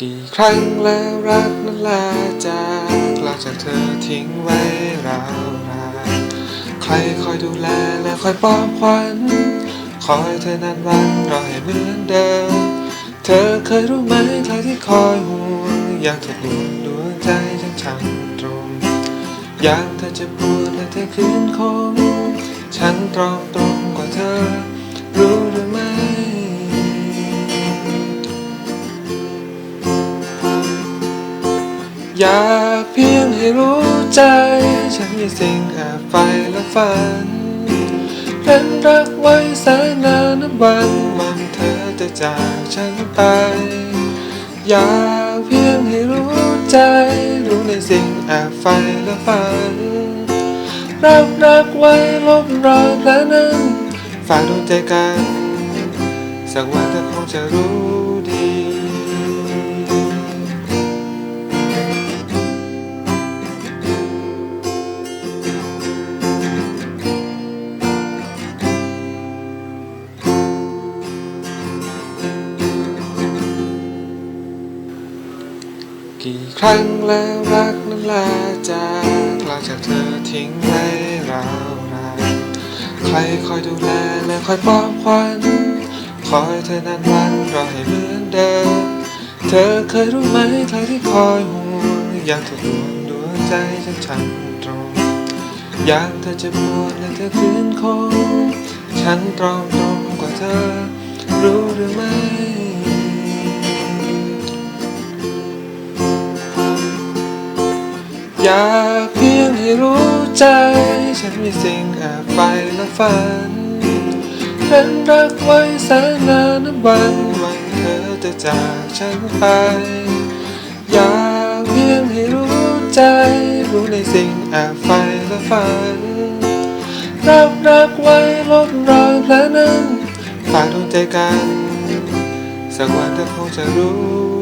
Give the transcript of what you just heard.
กี่ครั้งแล้วรักนั้นลาจากลาจากเธอทิ้งไว้ราวรานใครคอยดูแลและคอยปลอบขวัญคอยเธอนานวันรอให้เหมือนเดิม เธอเคยรู้ไหมใครที่คอยห่วงอย่างถูกลวงดวงใจฉันช่างตรงอยามเธอจะปวดและเธอคืนคงฉันตรองตรงกว่าเธอ อยากเพียงให้รู้ใจ ฉันมีสิ่งแอบไฟและฝันเป็นรักไว้แสนนานนับวันวันเธอจะจากฉันไป อยากเพียงให้รู้ใจ รู้ในสิ่งแอบไฟและฝันรักรักไว้ลบรอยแผลนั้นฝากดวงใจกัน สักวันเธอคงจะรู้ กี่ครั้งแล้วรักนั้นลาจากลาจากเธอทิ้งไว้ราวราใครคอยดูแลและคอยปลอบขวัญคอยเธอนานวันรอให้เหมือนเดิมเธอเคยรู้ไหมใครที่คอยห่วงอย่างถูกลวงดวงใจฉันช่างตรงยามเธอจะปวดและเธอคืนคงฉันตรองตรงกว่าเธอรู้หรือไม่ อยากเพียงให้รู้ใจ ฉันมีสิ่งแอบไปและฝันเป็นรักไว้แสนนานนับวันวันเธอจะจากฉันไป อยากเพียงให้รู้ใจ รู้ในสิ่งแอบไฟและฝันรักรักไว้ลบรอยแผลนั้นฝากดวงใจกัน สักวันเธอคงจะรู้